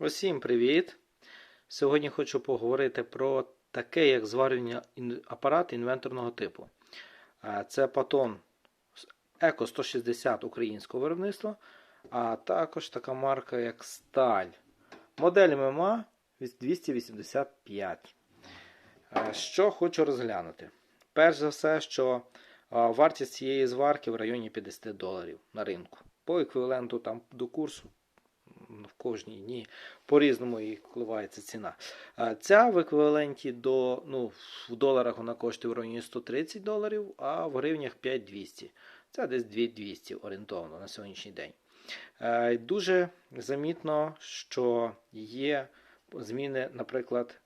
Усім привіт! Сьогодні хочу поговорити про таке, як зварювання апарат інвенторного типу. Це Patton Eco 160 українського виробництва, а також така марка, як Сталь. Модель ММА 285. Що хочу розглянути? Перш за все, що вартість цієї зварки в районі 50 доларів на ринку. По еквіваленту там до курсу в кожній дні по-різному і коливається ціна. Ця в еквіваленті до, ну, в доларах вона коштує в районі 130 доларів, а в гривнях 5200. Це десь 2200 орієнтовно на сьогоднішній день. Е, Дуже замітно, що є зміни, наприклад,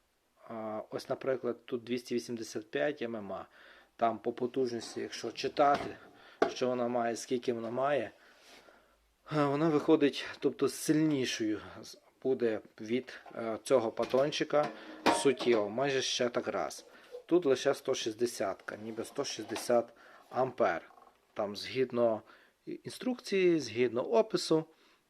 ось, наприклад, тут 285 ММА. Там по потужності, якщо читати, що вона має, скільки вона має, вона виходить, тобто сильнішою буде від е, цього патончика суттєво, майже ще так раз. Тут лише 160, ніби 160 ампер. Там згідно інструкції, згідно опису,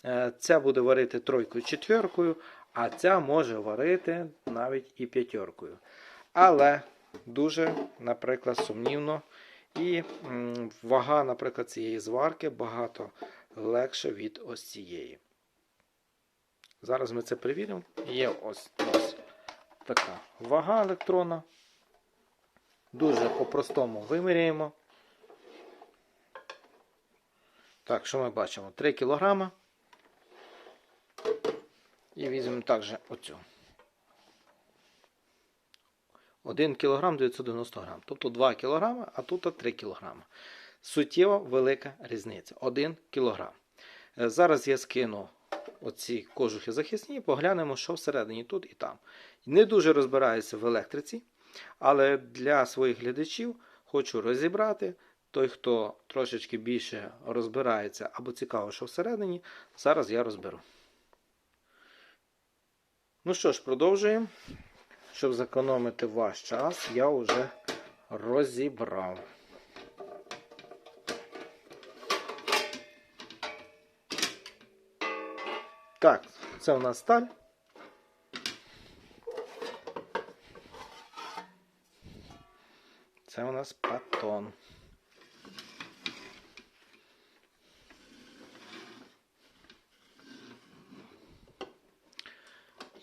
е, ця буде варити тройкою четвіркою, а ця може варити навіть і п'ятеркою. Але дуже, наприклад, сумнівно. І вага, наприклад, цієї зварки багато легше від ось цієї. Зараз ми це перевіримо. Є ось, ось така вага електрона. Дуже по-простому виміряємо. Так, що ми бачимо? 3 кг. І візьмемо також оцю. 1 кг 990 г. Тобто 2 кг, а тут 3 кг. Суттєво велика різниця. 1 кг. Е, Зараз я скину оці кожухи захисні, поглянемо, що всередині тут і там. Не дуже розбираюся в електриці, але для своїх глядачів хочу розібрати. Той, хто трошечки більше розбирається або цікаво, що всередині, зараз я розберу. Ну що ж, продовжуємо. Щоб зекономити ваш час, я вже розібрав. Так, це у нас сталь. Це у нас патон.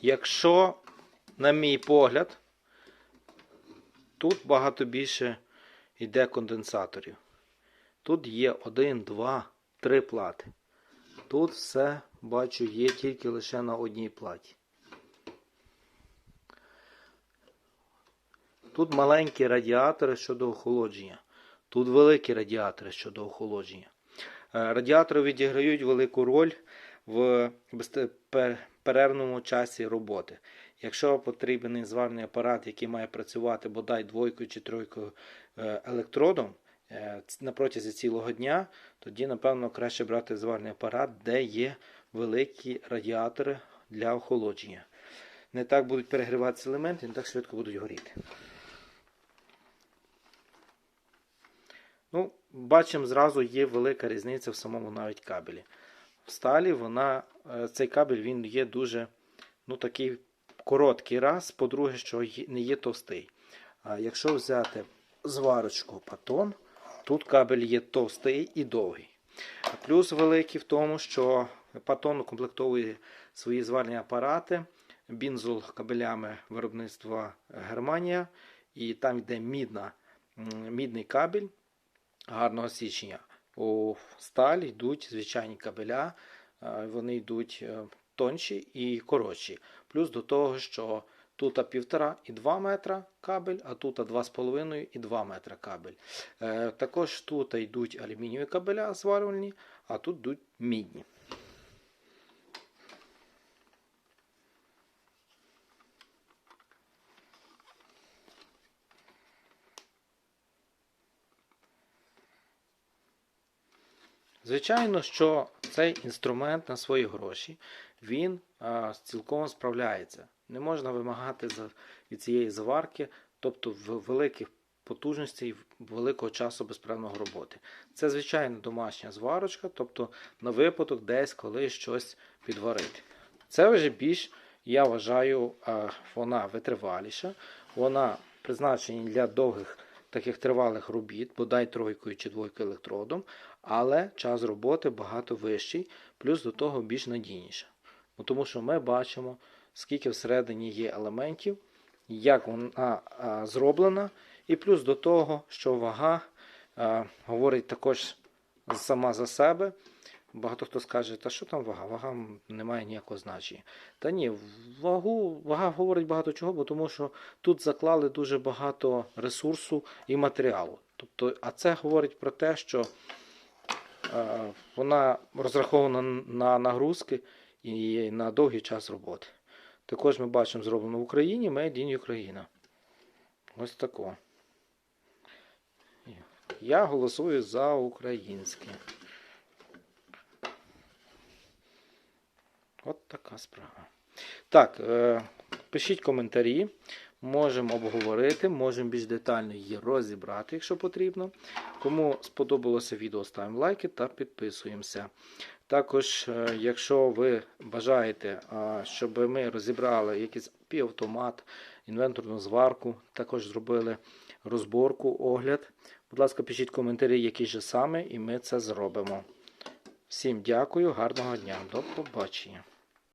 Якщо, на мій погляд, тут багато більше йде конденсаторів. Тут є один, два, три плати. Тут все, бачу, є тільки лише на одній платі. Тут маленькі радіатори щодо охолодження. Тут великі радіатори щодо охолодження. Е, Радіатори відіграють велику роль в безперервному часі роботи. Якщо потрібен зварний апарат, який має працювати бодай двойкою чи тройкою е, електродом на протязі цілого дня, тоді, напевно, краще брати зварний апарат, де є великі радіатори для охолодження. Не так будуть перегріватися елементи, не так швидко будуть горіти. Ну, бачимо, зразу є велика різниця в самому навіть кабелі. В сталі вона, е, цей кабель він є дуже ну, такий короткий раз, по-друге, що не є товстий. А якщо взяти зварочку патон, тут кабель є товстий і довгий. Плюс великий в тому, що патон укомплектовує свої зварні апарати бінзол кабелями виробництва Германія, і там йде мідна, мідний кабель гарного січення. У сталь йдуть звичайні кабеля, е, вони йдуть е, тонші і коротші. Плюс до того, що тут 1,5 і 2 метра кабель, а тут 2,5 і 2 метра кабель. Е, Також тут йдуть алюмінієві кабеля зварювальні, а тут йдуть мідні. Звичайно, що цей інструмент на свої гроші він а, цілком справляється. Не можна вимагати від цієї заварки, тобто в великих потужностей великого часу безправного роботи. Це звичайно домашня зварочка, тобто на випадок десь коли щось підварити. Це вже більш, я вважаю, вона витриваліша, вона призначена для довгих таких тривалих робіт, бодай тройкою чи двойкою електродом, але час роботи багато вищий, плюс до того більш надійніша. Тому що ми бачимо, скільки всередині є елементів, як вона зроблена, і плюс до того, що вага говорить також сама за себе. Багато хто скаже, та що там вага? Вага не має ніякого значення. Та ні, вагу, вага говорить багато чого, бо тому що тут заклали дуже багато ресурсу і матеріалу. Тобто, а це говорить про те, що е, вона розрахована на нагрузки і на довгий час роботи. Також ми бачимо зроблено в Україні Made in Україна. Ось тако. Я голосую за українське. От така справа. Так, е, пишіть коментарі, можемо обговорити, можемо більш детально її розібрати, якщо потрібно. Кому сподобалося відео, ставимо лайки та підписуємося. Також, е, якщо ви бажаєте, щоб ми розібрали якийсь півавтомат, інвенторну зварку, також зробили розборку, огляд. Будь ласка, пишіть коментарі, які ж саме, і ми це зробимо. Всім дякую, гарного дня, до побачення.